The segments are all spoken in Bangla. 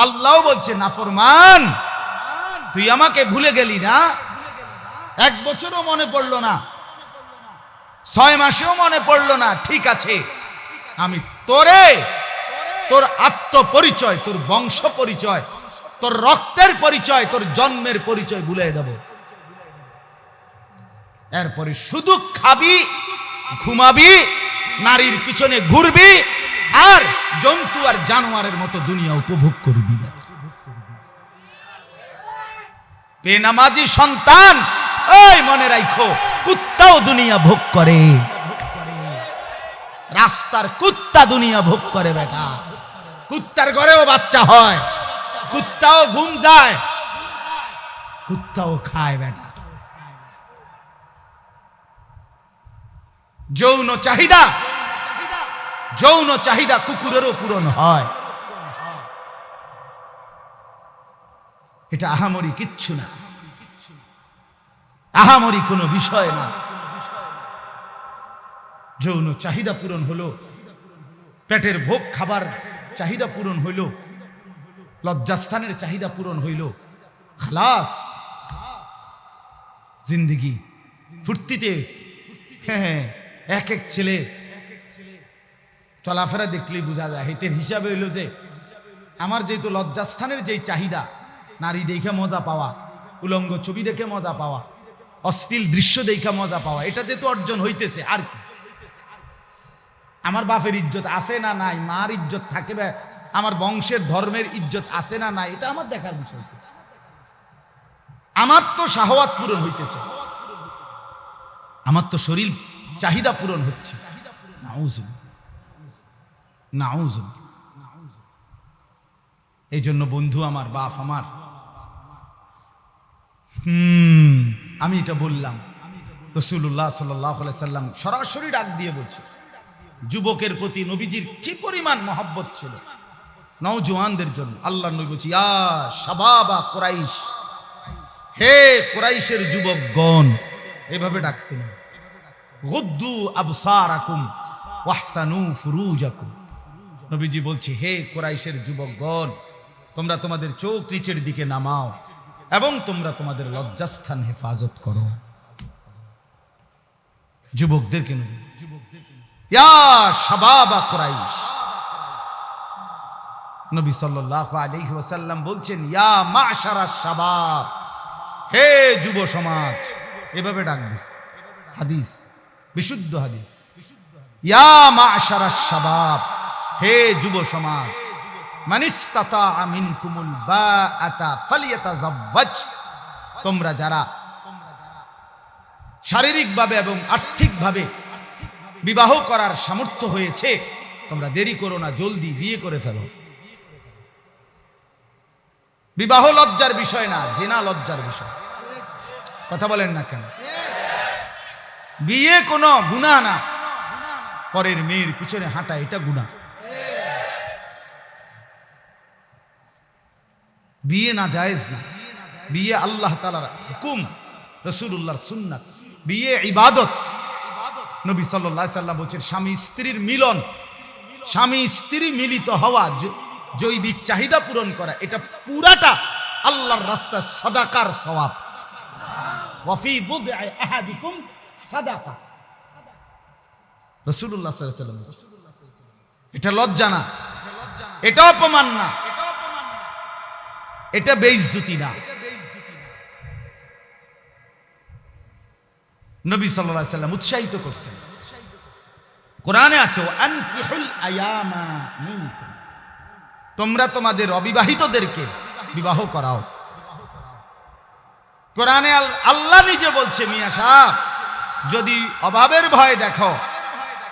আল্লাহ বলছে নাফরমান তুই আমাকে ভুলে গেলি না। এক বছরও মনে পড়ল না। ছয় মাসেও মনে পড়ল না। ঠিক আছে। আমি তোরে, তোর আত্মপরিচয়, তোর বংশ পরিচয়, তোর রক্তের পরিচয়, তোর জন্মের পরিচয় ভুলে দেব। এরপরে শুধু খাবি, ঘুমাবি, নারীর পিছনে ঘুরবি আর জন্তু আর জানোয়ারের মতো দুনিয়া উপভোগ করবি না। বেনামাজি সন্তান ওই মনে রাখো কুত্তাও দুনিয়া ভোগ করে। রাস্তার কুত্তা দুনিয়া ভোগ করে বেটা। কুত্তার ঘরেও বাচ্চা হয়, কুত্তাও ঘুম যায়, কুত্তাও খায় বেটা। যৌন চাহিদা যৌন চাহিদা কুকুরেরও পূরণ হয়। এটা আহামরি কিচ্ছু না। আহামরি কোনো বিষয় না। যৌন চাহিদা পূরণ হলো, পেটের ভোগ খাবার চাহিদা পূরণ হইল, লজ্জাস্থানের চাহিদা পূরণ হইল। খালাস। জিন্দিগি ফুর্তিতে হ্যাঁ হ্যাঁ এক এক ছেলে চলাফেরা দেখলেই বোঝা যায়। হেতের হিসাবে হইল যে, আমার যেহেতু লজ্জাস্থানের যেই চাহিদা, নারী দেখে মজা পাওয়া, উলঙ্গ ছবি দেখে মজা পাওয়া, অশ্লীল দৃশ্য দেখে মজা পাওয়া, এটা যেহেতু অর্জন হইতেছে, আর কি? আমার বাপের ইজ্জত আছে না নাই? মার ইজ্জত থাকে আমার বংশের ধর্মের ইজ্জত আছে না নাই? এটা আমার দেখার বিষয়। আমার তো শাহওয়াত পূরণ হইতেছে। আমার তো শরীর চাহিদা পূরণ হচ্ছে। নাউজুব নাউজুব। এই জন্য বন্ধু আমার, বাপ আমার। হুম, আমি এটা বললাম। রসুল্লাহ সাল্লাহ সাল্লাম সরাসরি ডাক দিয়ে বলছে, যুবকের প্রতি নবীজির কি পরিমাণ মহাব্বত ছিল? নওজোয়ানদের জন্য আল্লাহ নবী বলছি, ইয়া শাবাবা কোরাইশ। হে কোরাইশের যুবকগণ, এভাবে ডাকছেন। গুদ্দু আবসারাকুম, ওয়াহসানু ফুরুজাকুম। নবীজি বলছে, হে কোরাইশের যুবকগণ, তোমরা তোমাদের চোখ নিচের দিকে নামাও এবং তোমরা তোমাদের লজ্জাস্থান হেফাজত করো। শাবাবা কুরাইশ। নবী ওয়াসাল্লাম বলছেন, ইয়া শাবাব। হে যুব সমাজ, এভাবে ডাক দিস। হাদিস, বিশুদ্ধ হাদিস। ইয়া মাশারা শাবাব। হে যুব সমাজ বাআতা ফালিয়াতাজাওয়াজ। তোমরা যারা শারীরিকভাবে এবং আর্থিকভাবে বিবাহ করার সামর্থ্য হয়েছে, তোমরা দেরি করো না, জলদি বিয়ে করে ফেলো। বিবাহ লজ্জার বিষয় না, জেনা লজ্জার বিষয়। কথা বলেন না কেন? বিয়ে কোনো গুণা না। পরের মেয়ের পিছনে হাঁটা এটা গুণা বিয়ে না জায়েজ না। বিয়ে আল্লাহ তালার হুকুম রসুল্লাহর সুন্নাত। বিয়ে ইবাদত। নবী সাল্লাহ সাল্লাম বলছেন, স্বামী স্ত্রীর মিলন। স্বামী স্ত্রী মিলিত হওয়া জৈবিক চাহিদা পূরণ করা, এটা পুরাটা আল্লাহর রাস্তা সাদাকার সাল্লাল্লাহু এটা লজ্জা না। এটা অপমান না। এটা বেইজ্জতি না। নবী সাল্লাল্লাহু সাল্লাম উৎসাহিত করছেন। কোরআনে আছে আনকিহুল আয়ামা মিনকুম। তোমরা তোমাদের অবিবাহিতদেরকে বিবাহ করাও। কোরআনে আল্লাহ নিজে বলছে, মিয়া সাহেব, যদি অভাবের ভয় দেখো,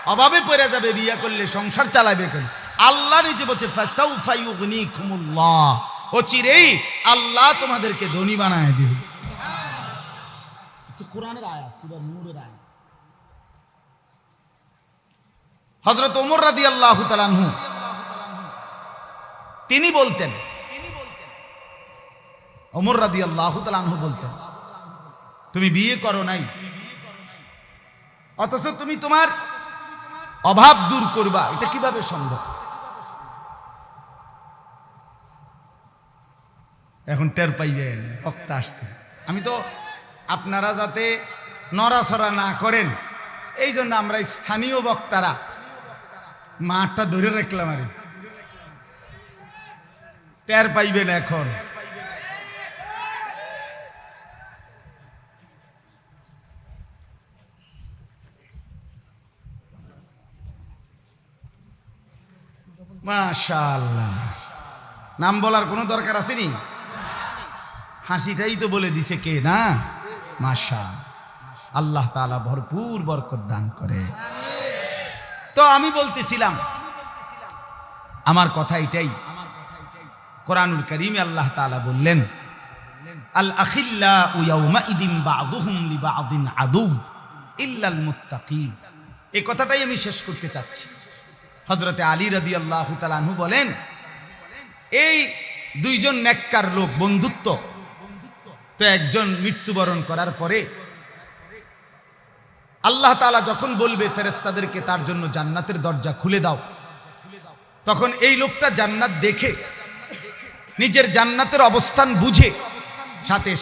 অভাবে পড়ে যাবে, বিয়া করলে সংসার চালাবে কেন? আল্লাহ নিজে বলছে, ফাসাউফা ইউগনিকুমুল্লাহ। ও চিরেই আল্লাহ তোমাদেরকে ধনী বানায় দিবে কোরআনের আয়াত সূরা নূরের আয়াত। হযরত ওমর রাদিয়াল্লাহু তাআলা আনহু তিনি বলতেন ওমর রাদিয়াল্লাহু তাআলা আনহু বলতেন তুমি বিয়ে করো নাই অথচ তুমি তোমার অভাব দূর করবা। এটা কীভাবে সম্ভব? এখন টের পাইবেন, বক্তা আসতেছে। আমি তো আপনারা যাতে নড়াচড়া না করেন, এই জন্য আমরা স্থানীয় বক্তারা মাঠটা ধরে রাখলাম আরে। টের পাইবেন এখন। মাশাআল্লাহ। নাম বলার কোনো দরকার আসেনি হাসিটাই তো বলে দিছে কে না? মাশা আল্লাহ তাআলা ভরপুর বরকত দান করে। তো আমি বলতেছিলাম, আমার কথা এটাই। কোরআনুল করিমে আল্লাহ তাআলা বললেন, আল আখিল্লা ইয়াউমা ইদিন বাদুহুম লিবাদিন আদু ইল্লাল মুত্তাকিন। এই কথাটাই আমি শেষ করতে চাচ্ছি। হজরতে আলী রাদি আল্লাহ তালানহু বলেন, এই দুইজন নেককার লোক বন্ধুত্ব তো একজন মৃত্যুবরণ করার পরে আল্লাহ তালা যখন বলবে ফেরেস্তাদেরকে তার জন্য জান্নাতের দরজা খুলে দাও। তখন এই লোকটা জান্নাত দেখে, নিজের জান্নাতের অবস্থান বুঝে, সাথে